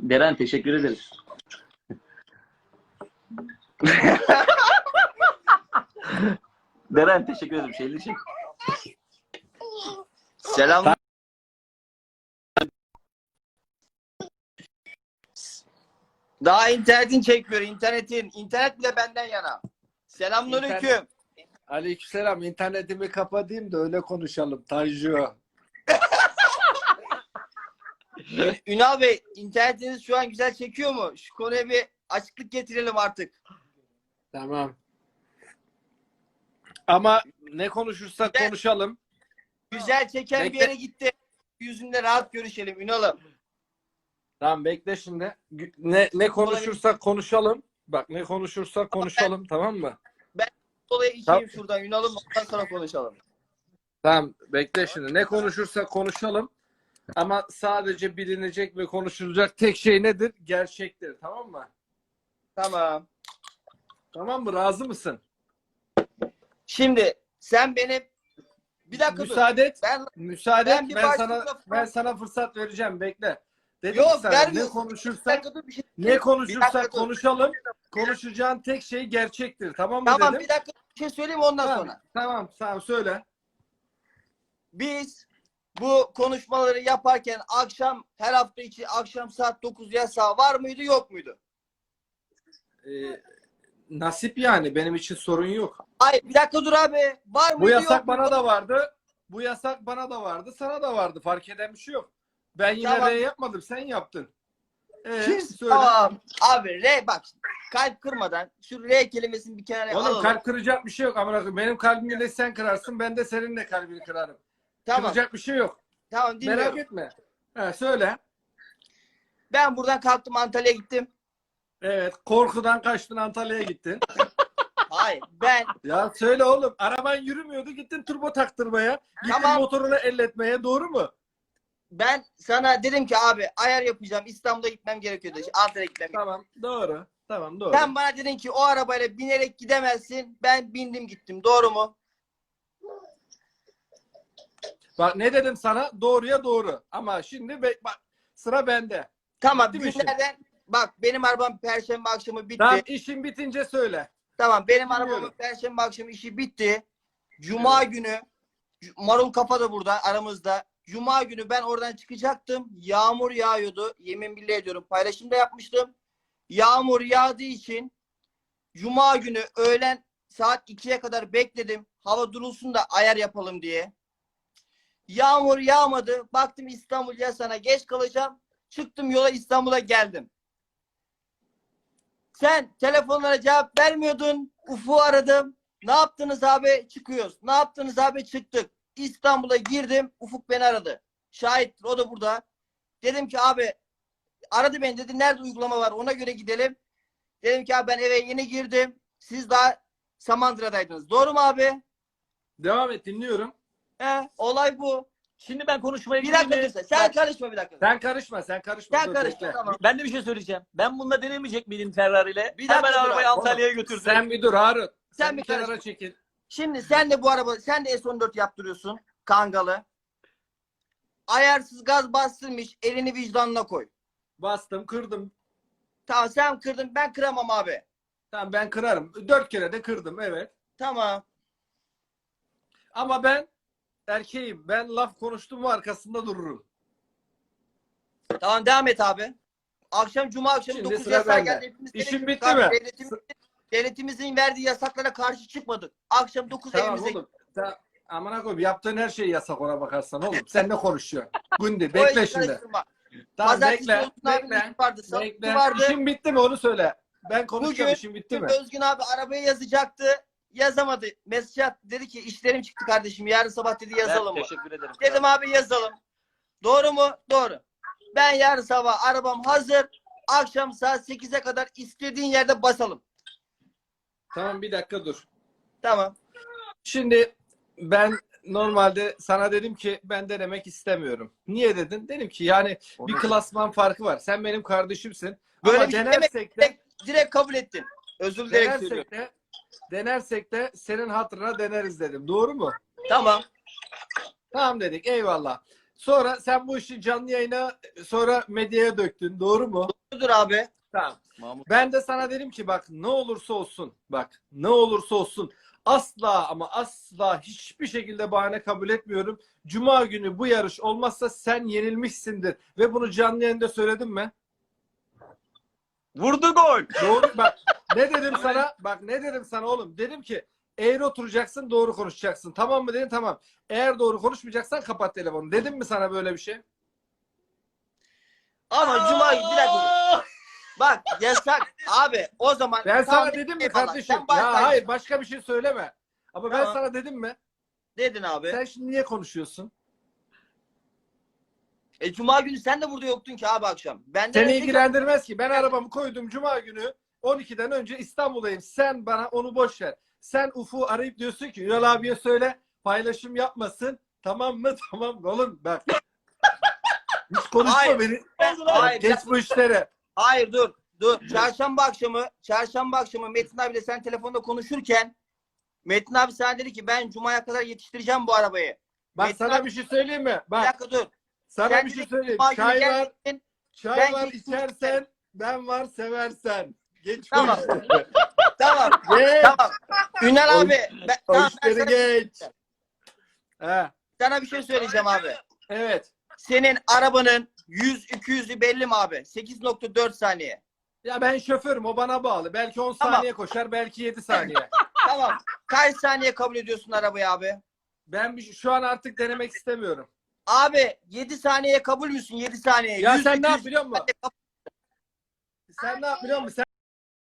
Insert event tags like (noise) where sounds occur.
Deren teşekkür ederiz. Deren teşekkür ederim. Şeyli şey. Selam. Daha internetin çekmiyor. internetin. İnternet bile benden yana. Selamünaleyküm. Aleykümselam. İnternetimi kapatayım da öyle konuşalım. Tanju. Ünal Bey, internetiniz şu an güzel çekiyor mu? Şu konuya bir açıklık getirelim artık. Tamam. Ama ne konuşursak Ben- konuşalım. Güzel çeken bir Bekle. yere gitti. Yüzünde rahat görüşelim Ünal'ım. Tamam bekle şimdi. Gü- Ne ne konuşursak konuşalım. Bak ne konuşursak konuşalım tamam mı? Dolayı içeyim Tamam. şuradan Ünal'ım. Ondan sonra konuşalım. Tamam bekle şimdi. Ne konuşursak konuşalım. Ama sadece bilinecek ve konuşulacak tek şey nedir? Gerçektir. Tamam mı? Tamam. Tamam mı? Razı mısın? Şimdi sen benim bir dakika dur. Müsaade et. Ben Müsaade Ben et. bir Ben başlıkla sana falan- ben sana fırsat vereceğim. Bekle. Dedim Yok, sana, ne vermiyorsun. bir konuşursak dakika dur bir şey. ne konuşursak dakika dur. konuşalım. Konuşacağın tek şey gerçektir. Tamam mı Tamam dedim? bir dakika bir şey söyleyeyim ondan Tamam, sonra. tamam, tamam söyle. Biz bu konuşmaları yaparken akşam her hafta içi akşam saat 9 yasağı var mıydı yok muydu? Ee, nasip yani benim için sorun yok. Ay bir dakika dur abi. Var mıydı Bu yasak yok bana muydu? da vardı. Bu yasak bana da vardı. Sana da vardı. Fark eden bir şey yok. Ben yine Tamam. R yapmadım. Sen yaptın. Ee, söyle. Tamam. Abi R bak kalp kırmadan şu R kelimesini bir kenara Oğlum alalım. kalp kıracak bir şey yok. Amına Benim kalbimi de sen kırarsın. Ben de senin de kalbini kırarım. Tamam. Kıracak bir şey yok. Tamam dinliyorum. Merak etme. Ha, söyle. Ben buradan kalktım Antalya'ya gittim. Evet. Korkudan kaçtın Antalya'ya gittin. (laughs) Hayır ben ya söyle oğlum. Araban yürümüyordu. Gittin turbo taktırmaya. Gittin Tamam. motorunu elletmeye. Doğru mu? ben sana dedim ki abi ayar yapacağım İstanbul'a gitmem gerekiyordu. Antalya'ya gitmem gerekiyordu. Tamam. Doğru. Tamam doğru. Sen bana dedin ki o arabayla binerek gidemezsin. Ben bindim gittim. Doğru mu? Bak ne dedim sana? Doğruya doğru. Ama şimdi be- bak sıra bende. Tamam Bitti mi işin? günlerden bak benim arabam perşembe akşamı bitti. Tamam Tamam, işin bitince söyle. benim Dinliyorum. arabamın perşembe akşamı işi bitti. Cuma günü C- Marul Kafa da burada aramızda. Cuma günü ben oradan çıkacaktım. Yağmur yağıyordu. Yemin billah ediyorum. Paylaşımda yapmıştım. Yağmur yağdığı için Cuma günü öğlen saat 2'ye kadar bekledim. Hava durulsun da ayar yapalım diye. Yağmur yağmadı. Baktım İstanbul yasana geç kalacağım. Çıktım yola İstanbul'a geldim. Sen telefonlara cevap vermiyordun. Ufuk'u aradım. Ne yaptınız abi? Çıkıyoruz. Ne yaptınız abi? Çıktık. İstanbul'a girdim. Ufuk beni aradı. Şahittir. O da burada. Dedim ki abi aradı beni dedi. Nerede uygulama var? Ona göre gidelim. Dedim ki abi ben eve yeni girdim. Siz daha Samandıra'daydınız. Doğru mu abi? Devam et dinliyorum. He, olay bu. Şimdi ben konuşmaya Bir dakika gireyim mi? dur sen. Karışma bir dakika. Sen karışma sen karışma. Sen Dur, karışma bekle. tamam. Ben de bir şey söyleyeceğim. Ben bununla denemeyecek miydim Ferrari ile? Bir dakika Hemen dur arabayı abi. Antalya'ya götürdüm. Sen bir dur Harun. Sen, Sen bir bir kenara karışma. çekil. Şimdi sen de bu araba sen de S14 yaptırıyorsun. Kangalı. Ayarsız gaz bastırmış. Elini vicdanına koy. Bastım kırdım. Tamam sen kırdın ben kıramam abi. Tamam ben kırarım. Dört kere de kırdım evet. Tamam. Ama ben erkeğim. Ben laf konuştum mu arkasında dururum. Tamam devam et abi. Akşam cuma akşamı Şimdi 9 sıra bende. geldi. Hepimiz İşin bitti mi? Devletimizin, devletimizin verdiği yasaklara karşı çıkmadık. Akşam 9 Tamam evimize oğlum. Ta, amına koyayım yaptığın her şey yasak ona bakarsan oğlum. Sen ne konuşuyorsun? Gündi O bekle işi şimdi. karıştırma. Tamam Pazartesi bekle. Özgün Bekle. vardı. Bekle. vardı. İşin bitti mi onu söyle. Ben konuşacağım Bugün- işin bitti mi? Özgün abi arabaya yazacaktı. Yazamadı. Mesaj attı. Dedi ki işlerim çıktı kardeşim. Yarın sabah dedi yazalım mı? Teşekkür ederim. Dedim abi yazalım. Doğru mu? Doğru. Ben yarın sabah arabam hazır. Akşam saat 8'e kadar istediğin yerde basalım. Tamam bir dakika dur. Tamam. Şimdi ben normalde sana dedim ki ben denemek istemiyorum. Niye dedin? Dedim ki yani bir klasman farkı var. Sen benim kardeşimsin. Böyle Ama bir şey denersek de Direkt, kabul ettin. Özür dilerim söylüyorum. denersek de denersek de senin hatırına deneriz dedim. Doğru mu? Tamam. Tamam dedik. Eyvallah. Sonra sen bu işi canlı yayına sonra medyaya döktün. Doğru mu? Dur abi. Tamam. Mahmut. Ben de sana dedim ki bak ne olursa olsun bak ne olursa olsun asla ama asla hiçbir şekilde bahane kabul etmiyorum. Cuma günü bu yarış olmazsa sen yenilmişsindir ve bunu canlı yayında söyledim mi? Vurdu gol. Doğru bak ne dedim sana? Bak ne dedim sana oğlum? Dedim ki eğri oturacaksın doğru konuşacaksın. Tamam mı dedin? Tamam. Eğer doğru konuşmayacaksan kapat telefonu. Dedim mi sana böyle bir şey? Ama cuma günü bir dakika. Bak yasak (laughs) abi o zaman. Ben sana dedim mi eyvallah. kardeşim? Sen başla. Ya hayır başka bir şey söyleme. Ama ben Tamam. sana dedim mi? Dedin abi. Sen şimdi niye konuşuyorsun? E cuma günü sen de burada yoktun ki abi akşam. Ben de Seni ilgilendirmez ki. Ben arabamı koydum cuma günü 12'den önce İstanbul'dayım. Sen bana onu boş ver. Sen Ufuk'u arayıp diyorsun ki Ünal abiye söyle paylaşım yapmasın. Tamam mı? (laughs) Tamam oğlum bak. (laughs) Hiç konuşma Hayır. beni. Hayır, Geç bu işlere. Hayır dur. Dur. Çarşamba akşamı, çarşamba akşamı Metin abiyle sen telefonda konuşurken Metin abi sana dedi ki ben cumaya kadar yetiştireceğim bu arabayı. Bak Metin sana abi- bir şey söyleyeyim mi? Bir Bak dakika dur. sana Sen bir şey söyleyeyim. Çay var, çay var içersen ben var seversen. Geç Tamam. (laughs) Tamam. Geç. tamam. Ünal O abi. Ben, O tamam, ben sana, geç. He, sana bir şey söyleyeceğim abi. evet. Senin arabanın 100-200'ü belli mi abi? 8.4 saniye. Ya ben şoförüm o bana bağlı. Belki 10 Tamam. saniye koşar belki 7 saniye. (laughs) Tamam. Kaç saniye kabul ediyorsun arabayı abi? Ben şu an artık denemek istemiyorum. Abi 7 saniye kabul müsün? 7 saniye. Ya 100, sen ne 200 yap biliyor musun? saniye kabul- Sen ne yap biliyor musun? Sen